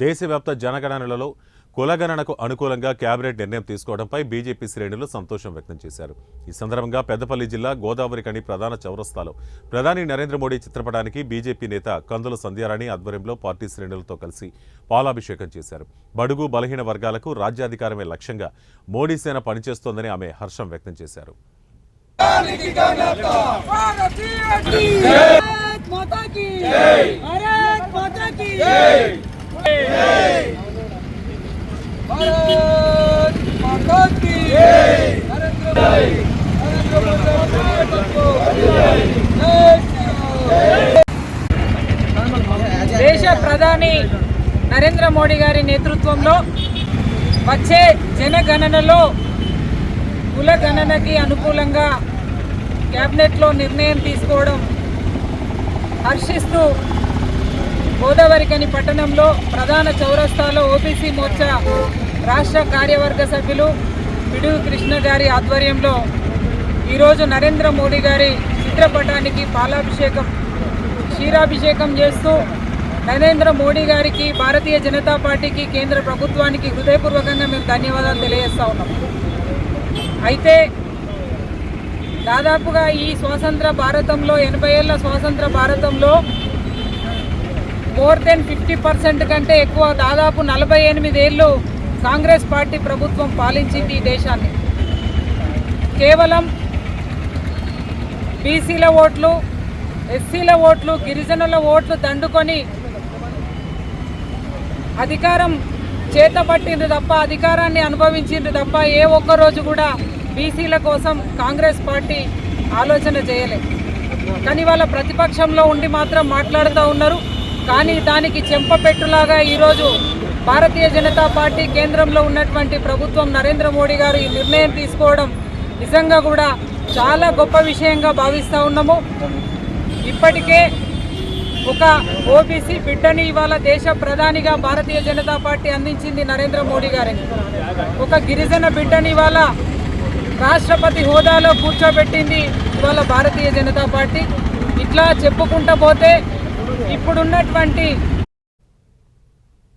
దేశవ్యాప్త జనగణనలలో కులగణనకు అనుకూలంగా కేబినెట్ నిర్ణయం తీసుకోవడంపై బీజేపీ శ్రేణులు సంతోషం వ్యక్తం చేశారు. ఈ సందర్భంగా పెద్దపల్లి జిల్లా గోదావరి కణి ప్రధాన చౌరస్తాలో ప్రధాని నరేంద్ర మోడీ చిత్రపటానికి బీజేపీ నేత కందుల సంధ్యారాణి ఆధ్వర్యంలో పార్టీ శ్రేణులతో కలిసి పాలాభిషేకం చేశారు. బడుగు బలహీన వర్గాలకు రాజ్యాధికారమే లక్ష్యంగా మోడీ సేన పనిచేస్తోందని ఆమె హర్షం వ్యక్తం చేశారు. దేశ ప్రధాని నరేంద్ర మోడీ గారి నేతృత్వంలో వచ్చే జనగణనలో కుల గణనకి అనుకూలంగా క్యాబినెట్లో నిర్ణయం తీసుకోవడం హర్షిస్తూ గోదావరికని పట్టణంలో ప్రధాన చౌరస్తాలో ఓబీసీ మోర్చా రాష్ట్ర కార్యవర్గ సభ్యులు పిడుగు కృష్ణ గారి ఆధ్వర్యంలో ఈరోజు నరేంద్ర మోడీ గారి చిత్రపటానికి పాలాభిషేకం క్షీరాభిషేకం చేస్తూ నరేంద్ర మోడీ గారికి భారతీయ జనతా పార్టీకి కేంద్ర ప్రభుత్వానికి హృదయపూర్వకంగా మేము ధన్యవాదాలు తెలియజేస్తా ఉన్నాం. అయితే దాదాపుగా ఈ స్వాతంత్ర భారతంలో ఎనభై ఏళ్ళ స్వాతంత్ర భారతంలో మోర్ దెన్ ఫిఫ్టీ పర్సెంట్ కంటే ఎక్కువ దాదాపు నలభై ఎనిమిది ఏళ్ళు కాంగ్రెస్ పార్టీ ప్రభుత్వం పాలించింది ఈ దేశాన్ని. కేవలం బీసీల ఓట్లు ఎస్సీల ఓట్లు గిరిజనుల ఓట్లు దండుకొని అధికారం చేతపట్టింది తప్ప అధికారాన్ని అనుభవించింది తప్ప ఏ ఒక్క రోజు కూడా బీసీల కోసం కాంగ్రెస్ పార్టీ ఆలోచన చేయలేదు. కానీ వాళ్ళ ప్రతిపక్షంలో ఉండి మాత్రం మాట్లాడుతూ ఉన్నారు. కానీ దానికి చెంపపెట్టులాగా ఈరోజు భారతీయ జనతా పార్టీ కేంద్రంలో ఉన్నటువంటి ప్రభుత్వం నరేంద్ర మోడీ గారు ఈ నిర్ణయం తీసుకోవడం నిజంగా కూడా చాలా గొప్ప విషయంగా భావిస్తూ ఉన్నాము. ఇప్పటికే ఒక ఓబీసీ బిడ్డని ఇవాళ దేశ ప్రధానిగా భారతీయ జనతా పార్టీ అందించింది నరేంద్ర మోడీ గారిని. ఒక గిరిజన బిడ్డని ఇవాళ రాష్ట్రపతి హోదాలో కూర్చోబెట్టింది ఇవాళ భారతీయ జనతా పార్టీ. ఇట్లా చెప్పుకుంటూ పోతే ఇప్పుడున్నటువంటి